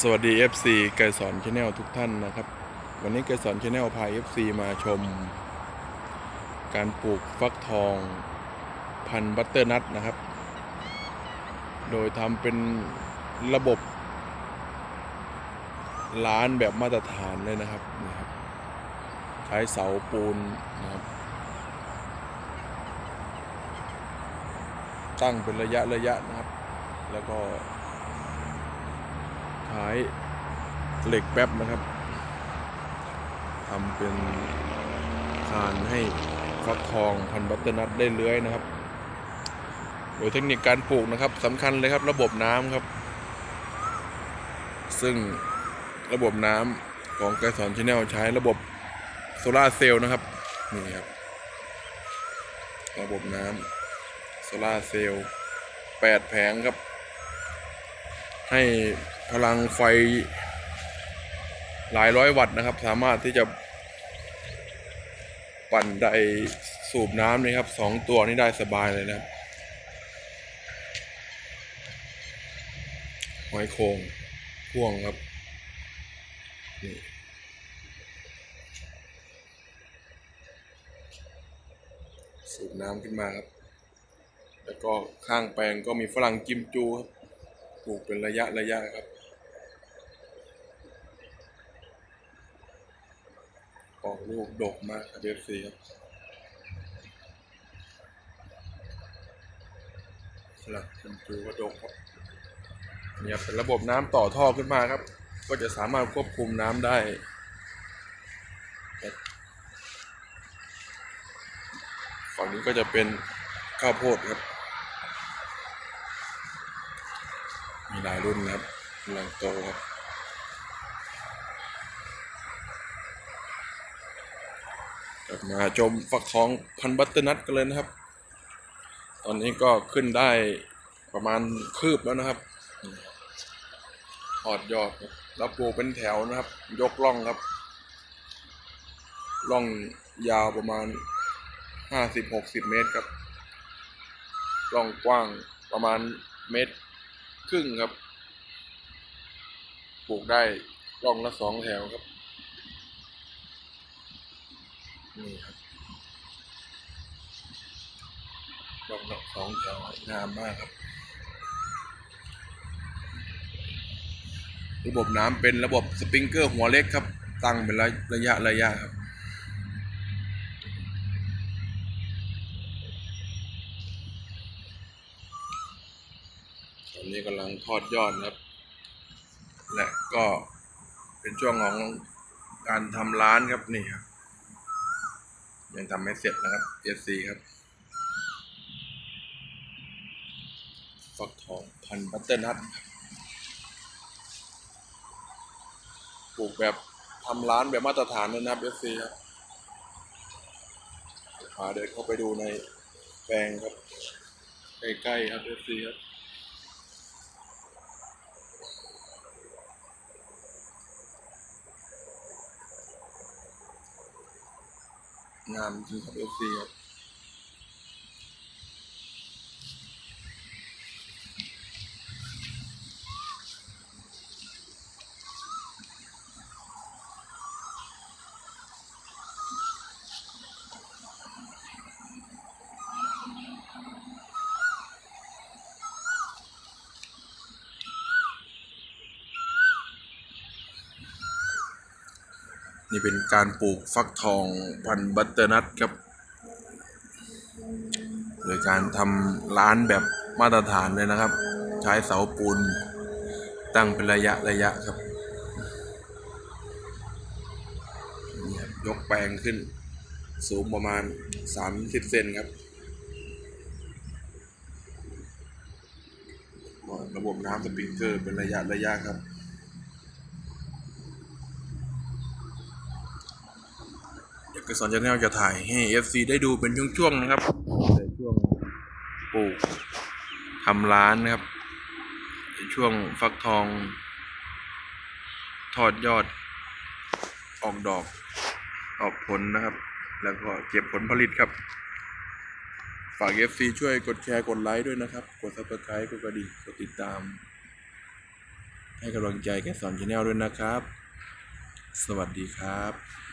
สวัสดี FC ไกรสอนชาแนลทุกท่านนะครับ วันนี้ไกรสอนชาแนลพา FC มาชม การปลูกฟักทองพันบัตเตอร์นัทนะครับ โดยทำเป็นระบบร้านแบบมาตรฐานเลยนะครับนะครับใช้เสาปูนนะครับ ตั้งเป็นระยะระยะนะครับ แล้วก็ ท้ายเหล็กแป๊บนะครับทำเป็นคานให้ฟักทองพันบัตเตอร์นัทได้เลื้อยนะครับ โดยเทคนิคการปลูกนะครับสำคัญเลยครับระบบน้ำครับ ซึ่งระบบน้ำของไกสอนชาแนลใช้ระบบโซลาเซลล์นะครับนี่ครับ ระบบน้ำโซลาเซลล์แปดแผงครับ ให้ พลังไฟหลายร้อยวัตต์นะครับ สามารถที่จะ ปั่นได้สูบน้ำนี่ครับสองตัวนี้ได้สบายเลยนะครับหอยโคงพ่วงครับนี่สูบน้ำขึ้นมาครับ แล้วก็ข้างแปลงก็มีฝรั่งกิมจูครับปลูกเป็นระยะระยะครับ ออกลูกดกมากครับเอฟซีครับสลักชมพูก็ดกครับเนี่ยเป็นระบบน้ำต่อท่อขึ้นมาครับ ก็จะสามารถควบคุมน้ำได้ฝั่งนี้ก็จะเป็นข้าวโพดครับ มีหลายรุ่นครับกำลังโตครับ ลับมาชมฟักทองพันบัตเตอร์นัทกันเลยนะครับ ตอนนี้ก็ขึ้นได้ประมาณคืบแล้วนะครับทอดยอดรับแล้วปลูกเป็นแถวนะครับ ยกล่องครับ ล่องยาวประมาณห้าสิบหกสิบเมตรครับ ล่องกว้างประมาณเมตรครึ่งครับ ปลูกได้ร่องละสองแถวครับ นี่ครับร่องละสองแถวงามมากครับ ระบบน้ำเป็นระบบสปริงเกอร์หัวเล็กครับ ตั้งเป็นระระยะระยะครับตอนนี้กำลังทอดยอดครับ และก็เป็นช่วงของการทำร้านครับนี่ครับ ยังทำไม่เสร็จนะครับ SC ครับฟักทองพันบัตเตอร์นัทปลูกแบบทำร้านแบบมาตรฐานเลยนะครับ SC ครับพาเดินเข้าไปดูในแปลงครับ ใกล้ๆครับ SC ครับ งามจริงครับเอฟซีครับ นี่เป็นการปลูกฟักทองพันบัตเตอร์นัทครับ โดยการทำร้านแบบมาตรฐานเลยนะครับ ใช้เสาปูนตั้งเป็นระยะระยะครับนี่ครับ ยกแปลงขึ้น สูงประมาณ 30 เซนครับ ระบบน้ำสปริงเกอร์เป็นระยะระยะครับ เดี๋ยวกระสอนจะแนลจะถ่ายให้ FC ได้ดูเป็นช่วงๆนะครับในช่วงปลูกทำร้านนะครับในช่วงฟักทอง ทอดยอด ออกดอก ออกผลนะครับ แล้วก็เก็บผลผลิตครับ ฝาก FC ช่วยกดแชร์กดไลค์ด้วยนะครับ กด subscribe กดกระดิ่งกดติดตาม ให้กำลังใจแกสอนชาแนลด้วยนะครับ สวัสดีครับ